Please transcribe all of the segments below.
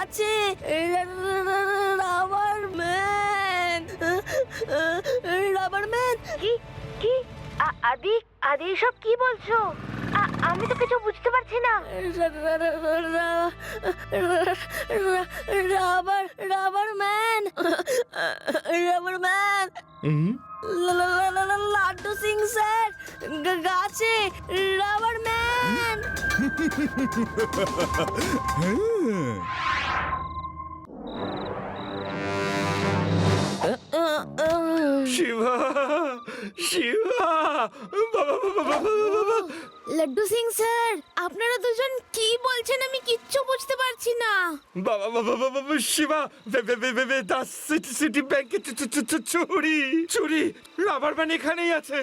গাছে rubber man rubber man কি? কি? আদি আদি এসব কি বলছো? আমি তো কিছু বুঝতে পারছি না। Rubber rubber man rubber man Laddu Singh sir গাছে রাবার ম্যান শিবা শিবা। বাবা বাবা বাবা বাবা লাড্ডু সিং স্যার আপনারা দুজন কি বলছেন আমি কিচ্ছু বুঝতে পারছি না। বাবা বাবা বাবা বাবা শিবা বে বে বে বে বে দা সিটি সিটি ব্যাংকে চু- চু- চু- চু- চুরি চুরি রাবার ব্যান্ড এখানেই আছে।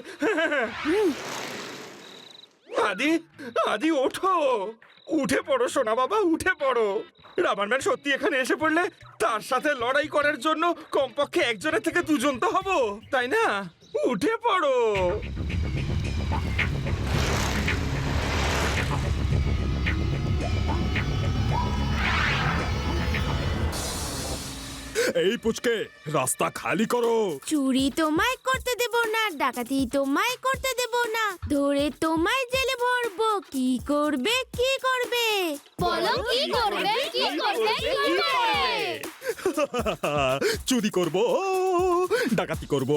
আদি আদি ওঠো। উঠে পড়ো, সোনা বাবা, উঠে পড়ো। রাবারম্যান সত্যি এখানে এসে পড়লে তার সাথে লড়াই করার জন্য কমপক্ষে একজনের থেকে দুজন তো হব, তাই না? উঠে পড়ো। এই পুচকে রাস্তা খালি করো। চুরি তোমায় করতে দেব না ডাকাতি তোমায় করতে দেব না ধরে তোমায় জেলে ভরবো কি করবে কি করবে? বলো কি করবে কি করবে কি করবে? চুরি করব ডাকাতি করব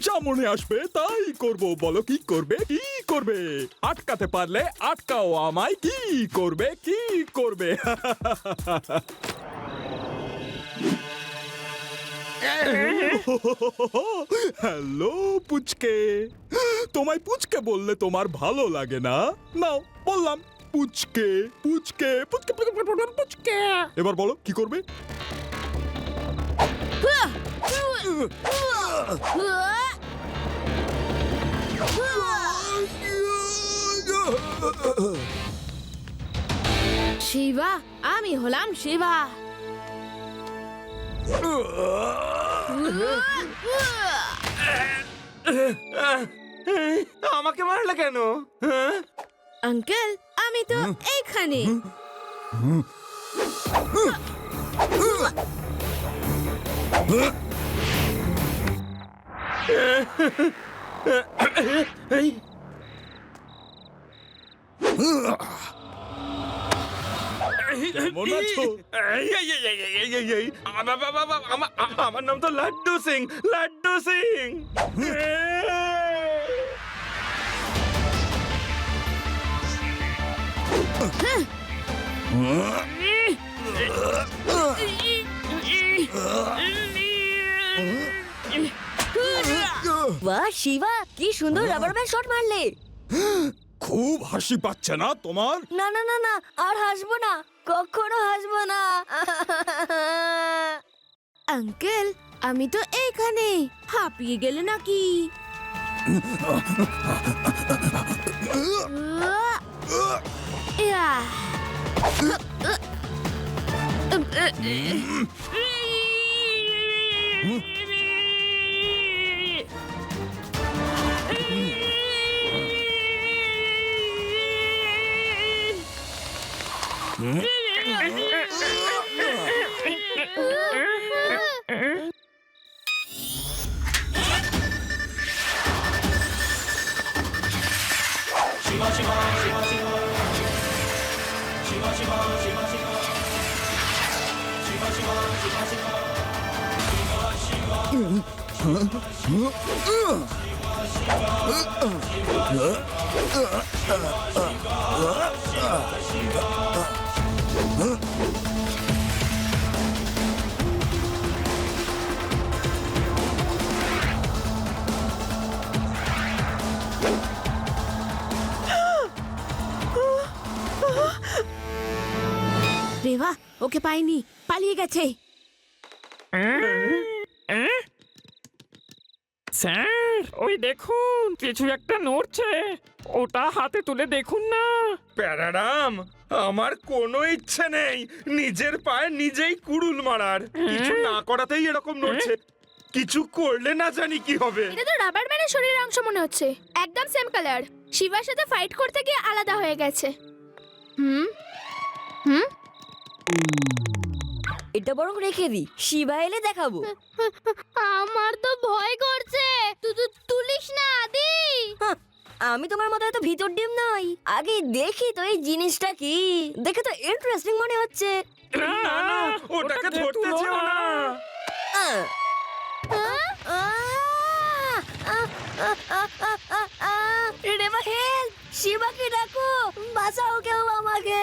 যা মনে আসবে তাই করব বলো কি করবে কি করবে? আটকাতে পারলে আটকাও আমায় কি করবে কি করবে? হ্যালো পুচকে। তোমায় পুচকে বললে তোমার ভালো লাগে না? নাও বললাম পুচকে পুচকে পুচকে পুচকে, এবার বলো কি করবে? শিবা আমি হলাম শিবা। আমাকে মারলে কেন? হ্যাঁ? আঙ্কেল আমি তো এইখানে। এই কেমন আছো? এই, এই, এই, এই, এই, এই, এই, আমা- আমা- আমা- আমা- আমা- আমার নাম তো লাড্ডু সিং লাড্ডু সিং। বাহ শিবা কি সুন্দর রাবার ব্যান্ড শট মারলে। খুব হাসি পাচ্ছে না তোমার? না না না না আর হাসবো না। কখনো হাসবো না। আঙ্কেল আমি তো এখানে। হাঁপিয়ে গেলে নাকি? Yeah. रेवा ओके पाई नी पाली गच्छे। हाँ? স্যার ওই দেখুন কিছু একটা নড়ছে। ওটা হাতে তুলে দেখুন না। প্যারারাম আমার কোনো ইচ্ছে নেই। নিজের পায়ে নিজেই কুড়ুল মারার। কিছু না করাতেই এরকম নড়ছে। কিছু করলে না জানি কি হবে। এটা তো রাবার ম্যানের শরীরের অংশ মনে হচ্ছে। একদম সেম কালার শিবার সাথে ফাইট করতে গিয়ে আলাদা হয়ে গেছে। হুম? হুম? এটা বরং রেখে দিই শিবা এলে দেখাবো আমার তো ভয় করছে তুই তুলিস না আদি আমি তোমার মতো এত ভিতর ডিম নই আগে দেখি তো এই জিনিসটা কি দেখে তো ইন্টারেস্টিং মনে হচ্ছে ওটাকে ধরতে যেও না রেবা হেল্প শিবাকে ডাকো বাঁচাও কেউ আমাকে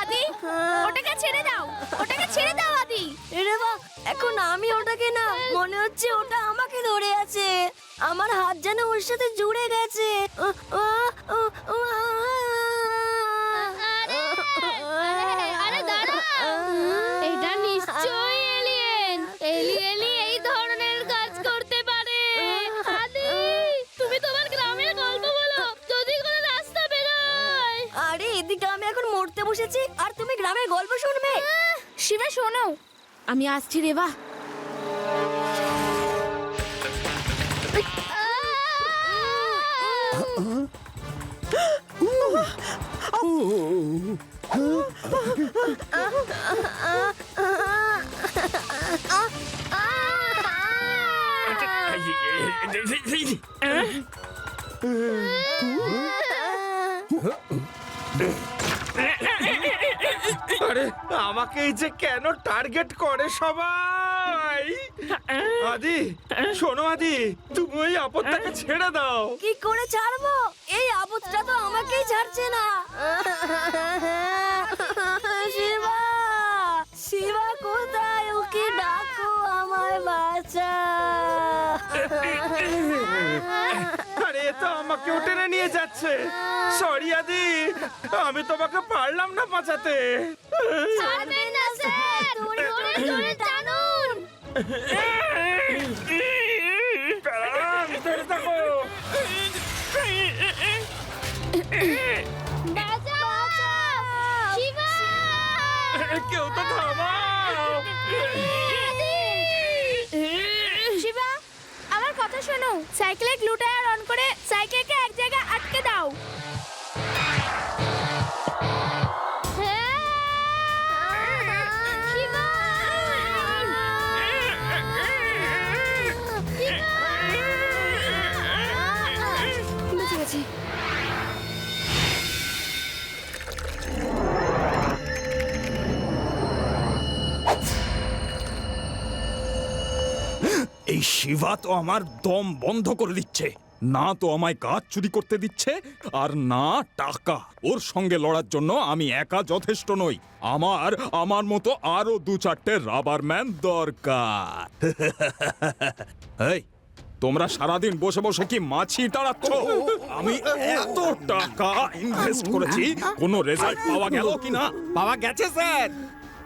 আদি ওটাকে ছেড়ে দাও ওটাকে ছেড়ে দাও আদি। রেবা এখন আমি ওটাকে না মনে হচ্ছে ওটা আমাকে ধরে আছে। আমার হাত যেন ওর সাথে জুড়ে গেছে। ও ও আহ, বসেছি আর তুমি গ্রামের গল্প শুনবে। শিবা শোনো। আমি আসছি রেবা আরে আমাকে এই যে কেন টার্গেট করে সবাই? আদি শোনো আদি তুমি ওই আপদটাকে ছেড়ে দাও। কি করে ছাড়বো? এই আপদটা তো আমাকেই ছাড়ছে না। শিবা শিবা কোথায় ওকে ডাকো আমায় বাঁচা। আরে এ তো আমাকেও টেনে নিয়ে যাচ্ছে। সরি আদি। আমি তোমাকে পারলাম না বাঁচাতে। ছাড়বে না স্যার। ধরে ধরে টানুন। প্যারারাম, ধরে থাকো। কেউ তো থামাও শিবা আমার কথা শোনো। সাইকেলে গ্লুটায়ার অন করে সাইকেলকে এক জায়গায় আটকে দাও। এই শিবা তো আমার দম বন্ধ করে দিচ্ছে। না তো আমায় কাজ চুরি করতে দিচ্ছে, আর না টাকা। ওর সঙ্গে লড়ার জন্য আমি একা যথেষ্ট নই। আমার আমার মতো আরও দু চারটে রাবার ম্যান দরকার। তোমরা সারাদিন বসে বসে কি মাছি তাড়াচ্ছ? আমি এত টাকা ইনভেস্ট করেছি, কোনো রেজাল্ট পাওয়া গেল কিনা? পাওয়া গেছে, স্যার।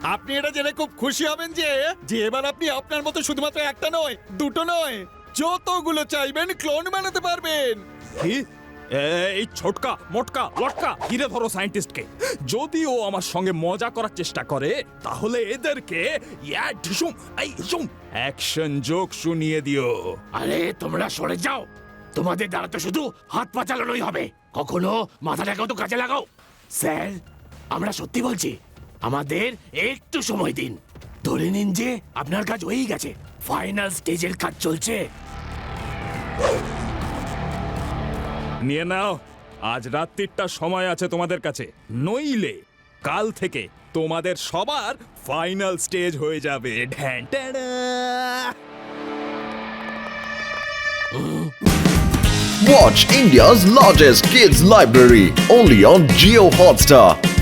আপনি এটা জেনে খুব খুশি হবেন যে যে এবার আপনি আপনার মতো শুধুমাত্র একটা নয় দুটো নয় যতগুলো চাইবেন ক্লোন বানাতে পারবেন। কি? এই ছোটকা মোটকা লটকা ঘিরে ধরো সায়েন্টিস্টকে যদি ও আমার সঙ্গে মজা করার চেষ্টা করে তাহলে এদেরকে অ্যাকশন জোক শুনিয়ে দিও। আরে তোমরা সরে যাও। তোমাদের দ্বারা তো শুধু হাত পা চালানোই হবে। কখনো মাথাটাকেও তো কাজে লাগাও। স্যার আমরা সত্যি বলছি আমাদের একটু সময় দিন। ধরে নিন যে আপনার কাজ হয়েই গেছে। ফাইনাল স্টেজের কাজ চলছে। নিয়ে নাও। আজ রাত্রিটা সময় আছে তোমাদের কাছে। নইলে কাল থেকে তোমাদের সবার ফাইনাল স্টেজ হয়ে যাবে। Watch India's largest kids library only on Geo Hotstar.